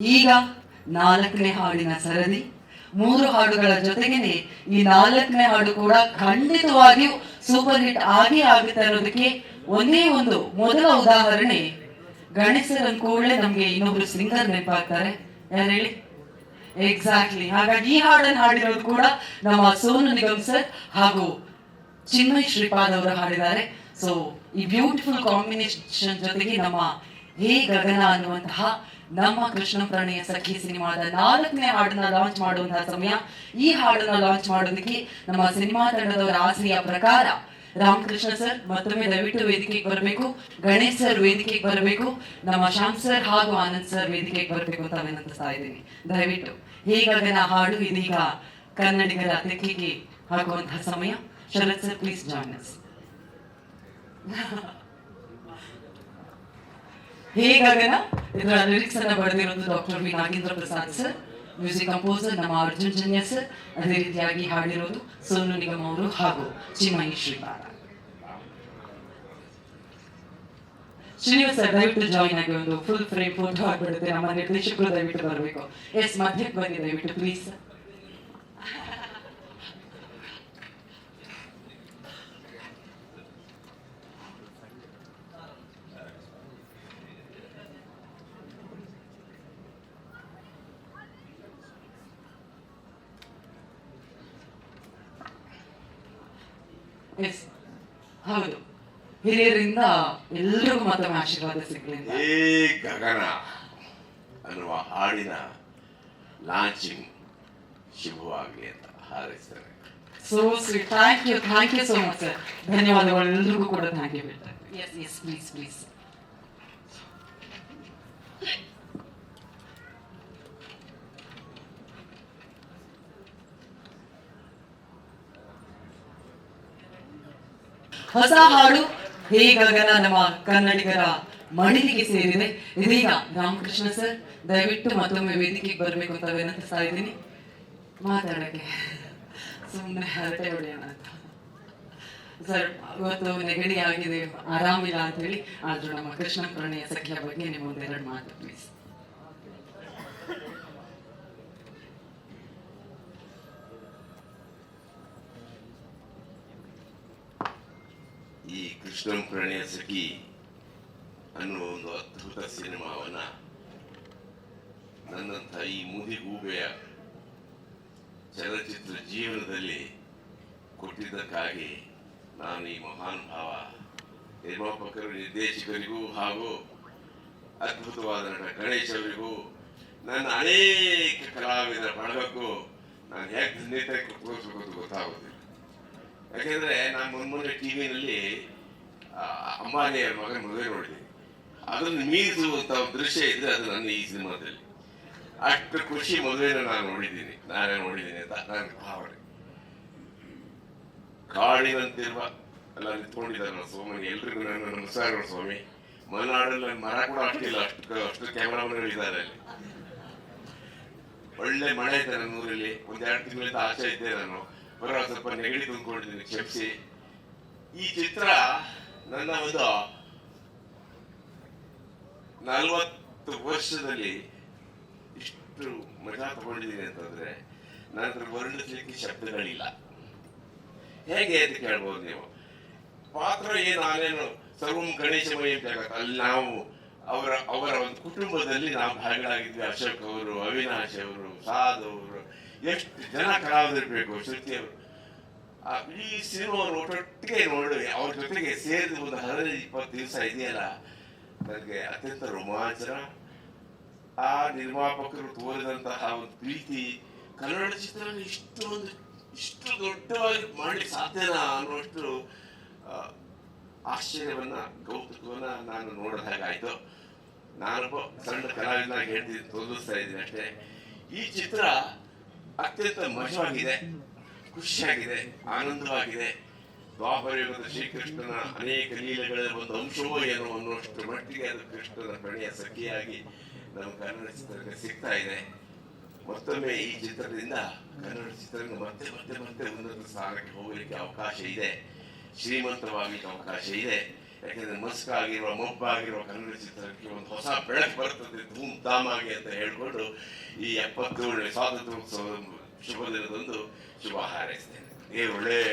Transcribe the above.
ಈಗ ನಾಲ್ಕನೇ ಹಾಡಿನ ಸರದಿ. ಮೂರು ಹಾಡುಗಳ ಜೊತೆಗೇನೆ ಈ ನಾಲ್ಕನೇ ಹಾಡು ಕೂಡ ಖಂಡಿತವಾಗಿಯೂ ಸೂಪರ್ ಹಿಟ್ ಆಗಿ ಆಗುತ್ತೆ ಅನ್ನೋದಕ್ಕೆ ಒಂದೇ ಒಂದು ಮೊದಲ ಉದಾಹರಣೆ. ಗಣೇಶರ ಕೂಡಲೇ ನಮ್ಗೆ ಇನ್ನೊಬ್ರು ಸಿಂಗರ್ ನೆನಪಾಗ್ತಾರೆ. ಯಾರು ಹೇಳಿ? ಎಕ್ಸಾಕ್ಟ್ಲಿ ಹಾಗಾಗಿ ಈ ಹಾಡನ್ನು ಹಾಡಿರೋದು ಕೂಡ ನಮ್ಮ ಸೋನು ನಿಗಮ್ ಸರ್ ಹಾಗೂ ಚಿನ್ಮಯ್ ಶ್ರೀಪಾದ್ ಅವರು ಹಾಡಿದ್ದಾರೆ. ಸೊ ಈ ಬ್ಯೂಟಿಫುಲ್ ಕಾಂಬಿನೇಷನ್ ಜೊತೆಗೆ ನಮ್ಮ ಹೇ ಗಗನ ಅನ್ನುವಂತಹ ನಮ್ಮ ಕೃಷ್ಣ ಪ್ರಣಯ ಸಖಿ ಸಿನಿಮಾದ ನಾಲ್ಕನೇ ಹಾಡನ್ನ ಲಾಂಚ್ ಮಾಡುವಂತಹ ಸಮಯ. ಈ ಹಾಡನ್ನ ಲಾಂಚ್ ಮಾಡೋದಕ್ಕೆ ನಮ್ಮ ಸಿನಿಮಾ ತಂಡದವರ ಆಸೆಯ ಪ್ರಕಾರ ರಾಮಕೃಷ್ಣ ಸರ್ ಮತ್ತೊಮ್ಮೆ ದಯವಿಟ್ಟು ವೇದಿಕೆಗೆ ಬರಬೇಕು. ಗಣೇಶ್ ಸರ್ ವೇದಿಕೆಗೆ ಬರಬೇಕು. ನಮ್ಮ ಶ್ಯಾಮ್ ಸರ್ ಹಾಗೂ ಆನಂದ್ ಸರ್ ವೇದಿಕೆಗೆ ಬರಬೇಕು ಅಂತ ವಿನಂತಿಸ್ತಾ ಇದ್ದೀನಿ. ದಯವಿಟ್ಟು. ಗಗನ ಹಾಡು ಇದೀಗ ಕನ್ನಡಿಗರ ತೆಕ್ಕೆಗೆ ಹಾಕುವಂತಹ ಸಮಯ. Sharath sir please join us ಹೇಗಾಗನ ಇದರ ಲಿರಿಕ್ಸ್ ಅನ್ನ ಬರೆದಿರೋದು doctor V Nagendra Prasad sir music composer ನಮ್ಮ ಅರ್ಜುನ್ ಜನ್ಯ ಸರ್ ಅದೇ ರೀತಿಯಾಗಿ ಹಾಡಿರೋದು ಸೋನು ನಿಗಮ್ ಅವರು ಹಾಗೂ ಚಿನ್ಮಯಿ ಶ್ರೀಪಾದ. ಶ್ರೀನಿವಾಸ್ ಸರ್ ದಯವಿಟ್ಟು ಜಾಯಿನ್ ಆಗಿ ಒಂದು ಫುಲ್ ಫ್ರೇಮ್ ಫೋಟೋ ಆಗ್ಬಿಡುತ್ತೆ. ನಮ್ಮ ನಿರ್ದೇಶಕರು ದಯವಿಟ್ಟು ಬರಬೇಕು. ಎಸ್ ಮಧ್ಯಕ್ಕೆ ಬನ್ನಿ, ದಯವಿಟ್ಟು ಪ್ಲೀಸ್ ಎಸ್. ಹೌದು. ಹಿರಿಯರಿಂದ ಎಲ್ಲರಿಗೂ ಮತ್ತೊಮ್ಮೆ ಆಶೀರ್ವಾದ ಸಿಗ್ಲಿ. ಏ ಗಗನ. ಅನ್ನುವ ಹಾಡಿನ ಲಾಂಚಿಂಗ್ ಶುಭವಾಗಲಿ ಅಂತ ಹಾರೈಸ್ತಾರೆ so sweet thank you thank you so much sir ಧನ್ಯವಾದಗಳು ಎಲ್ರಿಗೂ ಕೂಡ ಥ್ಯಾಂಕ್ ಯು ಹೇಳ್ತಾರೆ ಎಸ್ ಎಸ್ ಪ್ಲೀಸ್ ಪ್ಲೀಸ್ ಹೊಸ ಹಾಡು. ಹೇಗಗನ ನಮ್ಮ ಕನ್ನಡಿಗರ ಮಡಿಲಿಗೆ ಸೇರಿದೆ. ಇದೀಗ ರಾಮಕೃಷ್ಣ ಸರ್, ದಯವಿಟ್ಟು ಮತ್ತೊಮ್ಮೆ ವೇದಿಕೆಗೆ ಬರಬೇಕು ಅಂತ ವಿನಂತಿಸ್ತಾ ಇದ್ದೀನಿ. ಮಾತಾಡಕ್ಕೆ. ಸುಮ್ಮನೆ ಹರಟೆ ಹೊಡೆಯೋಣ ಅಂತ. ಸರ್, ಇವತ್ತು ನೆಗಡಿ ಆಗಿದೆ ಆರಾಮಿಲ್ಲ ಅಂತ ಹೇಳಿ. ಆದ್ರೂ ನಮ್ಮ ಕೃಷ್ಣ ಪ್ರಣಯ ಸಖ್ಯ ಬಗ್ಗೆ ನಿಮ್ಮ ಒಂದೆರಡು ಮಾತು ಪ್ಲೀಸ್. ಈ ಕೃಷ್ಣಂ ಪ್ರಣಯ ಸಖಿ ಅನ್ನುವ ಒಂದು ಅದ್ಭುತ ಸಿನಿಮಾವನ್ನ ನನ್ನಂಥ ಈ ಮುದಿಗೂಬೆಯ ಚಲನಚಿತ್ರ ಜೀವನದಲ್ಲಿ ಕೊಟ್ಟಿದ್ದಕ್ಕಾಗಿ ನಾನು ಈ ಮಹಾನ್ ಭಾವ ನಿರ್ಮಾಪಕರು, ನಿರ್ದೇಶಕರಿಗೂ ಹಾಗೂ ಅದ್ಭುತವಾದ ನಟ ಗಣೇಶ್ ನನ್ನ ಅನೇಕ ಕಲಾವಿದರ ಬಳಗಕ್ಕೂ ನಾನು ಹೇಗೆ ಧನ್ಯತೆ ಕೊಟ್ಟು ಗೊತ್ತಾಗೋದಿಲ್ಲ. ಯಾಕೆಂದ್ರೆ ನಾನು ಮೊನ್ನೆ ಟಿವಿನಲ್ಲಿ ಅಂಬಾನಿಯ ಮಗನ ಮದುವೆ ನೋಡಿದೆ. ಅದನ್ನು ಮೀರಿಸುವಂತ ದೃಶ್ಯ ಇದ್ರೆ ಅದು ನನ್ನ ಈ ಸಿನಿಮಾದಲ್ಲಿ. ಅಷ್ಟು ಖುಷಿ ಮದುವೆನ ನಾನು ನೋಡಿದ್ದೀನಿ. ನಾನೇ ನೋಡಿದ್ದೀನಿ ಅಂತ ನನ್ನ ಭಾವನೆ. ಕಾಡಿನಂತಿರುವ, ಎಲ್ಲ ನಿಂತ್ಕೊಂಡಿದ್ದಾರೆ ಸೋಮನಿ ಎಲ್ರಿಗೂ ನನ್ನ ನಮಸ್ಕಾರಗಳು ಸ್ವಾಮಿ. ಮಲೆನಾಡಲ್ಲಿ ಮರ ಕೂಡ ಅಷ್ಟಿಲ್ಲ ಅಷ್ಟು ಅಷ್ಟು ಕ್ಯಾಮರಾಮನ್ಗಳು ಇದ್ದಾರೆ ಅಲ್ಲಿ. ಒಳ್ಳೆ ಮಳೆ ಇದೆ ನನ್ನ ಊರಲ್ಲಿ ಒಂದೆರಡು ತಿಂಗಳಿಂದ ಆಚೆ ಇದ್ದೆ ನಾನು. ಬರೋ ಸ್ವಲ್ಪ ನೆಗಡಿ ತುಂಬಿಕೊಂಡಿದ್ದೀನಿ ಕ್ಷಮಿಸಿ. ಈ ಚಿತ್ರ ನನ್ನ ಒಂದು ನಲವತ್ತು ವರ್ಷದಲ್ಲಿ ಇಷ್ಟು ಮಜಾ ತಗೊಂಡಿದ್ದೀನಿ ಅಂತಂದ್ರೆ ನನ್ನ ವರ್ಣಿಸ್ಲಿಕ್ಕೆ ಶಬ್ದಗಳಿಲ್ಲ. ಹೇಗೆ ಅಂತ ಕೇಳ್ಬೋದು ನೀವು? ಪಾತ್ರ ಏನು ನಾನೇನು ಸರ್ವಂ ಗಣೇಶಮಯ ಜಗತ್ ಅಲ್ಲಿ ನಾವು ಅವರ ಅವರ ಒಂದು ಕುಟುಂಬದಲ್ಲಿ ನಾವು ಭಾಗಿಗಳಾಗಿದ್ವಿ ಅಶೋಕ್ ಅವರು ಅವಿನಾಶ್ ಅವರು ಸಾಧು ಅವರು. ಎಷ್ಟು ಜನ ಕಲಾವಿದರಿರ್ಬೇಕು ಆ ಈ ಸಿನಿಮಾವನ್ನು ಒಟ್ಟೊಟ್ಟಿಗೆ ನೋಡಿ ಅವ್ರ ಜೊತೆಗೆ ಸೇರಿದ ಒಂದು ಹದಿನೈದು ಇಪ್ಪತ್ತು ದಿವಸ ಇದೆಯಲ್ಲ? ನನಗೆ ಅತ್ಯಂತ ರೋಮಾಂಚನ. ಆ ನಿರ್ಮಾಪಕರು ತೋರಿದಂತಹ ಒಂದು ಪ್ರೀತಿ ಕನ್ನಡ ಚಿತ್ರ ಇಷ್ಟೊಂದು ಇಷ್ಟು ದೊಡ್ಡವಾಗಿ ಮಾಡಲಿಕ್ಕೆ ಸಾಧ್ಯನ ಅನ್ನುವಷ್ಟು ಆ, ಆಶ್ಚರ್ಯವನ್ನ ಕೌತುಕವನ್ನ ನಾನು ನೋಡಿದ ಹಾಗಾಯ್ತು ನಾನೊಬ್ಬ ಸಣ್ಣ ಕಲಾವಿದನಾಗಿ ಹೇಳ್ತೀನಿ ತೋರಿಸ್ತಾ ಇದ್ದೀನಿ ಅಷ್ಟೇ. ಈ ಚಿತ್ರ ಅತ್ಯಂತ ಮಜವಾಗಿದೆ ಖುಷಿಯಾಗಿದೆ, ಆನಂದವಾಗಿದೆ. ದ್ವಾಪರಯುಗದ ಶ್ರೀಕೃಷ್ಣನ ಅನೇಕ ಲೀಲೆಗಳ ಒಂದು ಅಂಶವೋ ಏನೋ ಅನ್ನುವಷ್ಟು ಮಟ್ಟಿಗೆ ಅದು ಕೃಷ್ಣನ ಪ್ರಣಯ ಸಖಿಯಾಗಿ ನಮ್ಮ ಕನ್ನಡ ಚಿತ್ರಕ್ಕೆ ಸಿಗ್ತಾ ಇದೆ. ಮತ್ತೊಮ್ಮೆ ಈ ಚಿತ್ರದಿಂದ ಕನ್ನಡ ಚಿತ್ರಕ್ಕೆ ಮತ್ತೆ ಮತ್ತೆ ಮತ್ತೆ ಉನ್ನತ ಸ್ಥಾನಕ್ಕೆ ಹೋಗಲಿಕ್ಕೆ ಅವಕಾಶ ಇದೆ. ಶ್ರೀಮಂತವಾಗಲಿಕ್ಕೆ ಅವಕಾಶ ಇದೆ. ಯಾಕೆಂದ್ರೆ ಮಸ್ಕಾಗಿರುವ ಮಬ್ಬಾಗಿರುವ ಕನ್ನಡ ಚಿತ್ರಕ್ಕೆ ಒಂದು ಹೊಸ ಬೆಳಕು ಬರ್ತದೆ ಧೂಮ್ ಧಾಮ್ ಆಗಿ ಅಂತ ಹೇಳ್ಕೊಂಡು ಈ ಎಪ್ಪತ್ತೇಳನೇ ಸ್ವಾತಂತ್ರ್ಯೋತ್ಸವ ಶುಭ ದಿನದಂದು ಶುಭ ಹಾರೈಸ್ತೇನೆ. ಒಳ್ಳೆಯ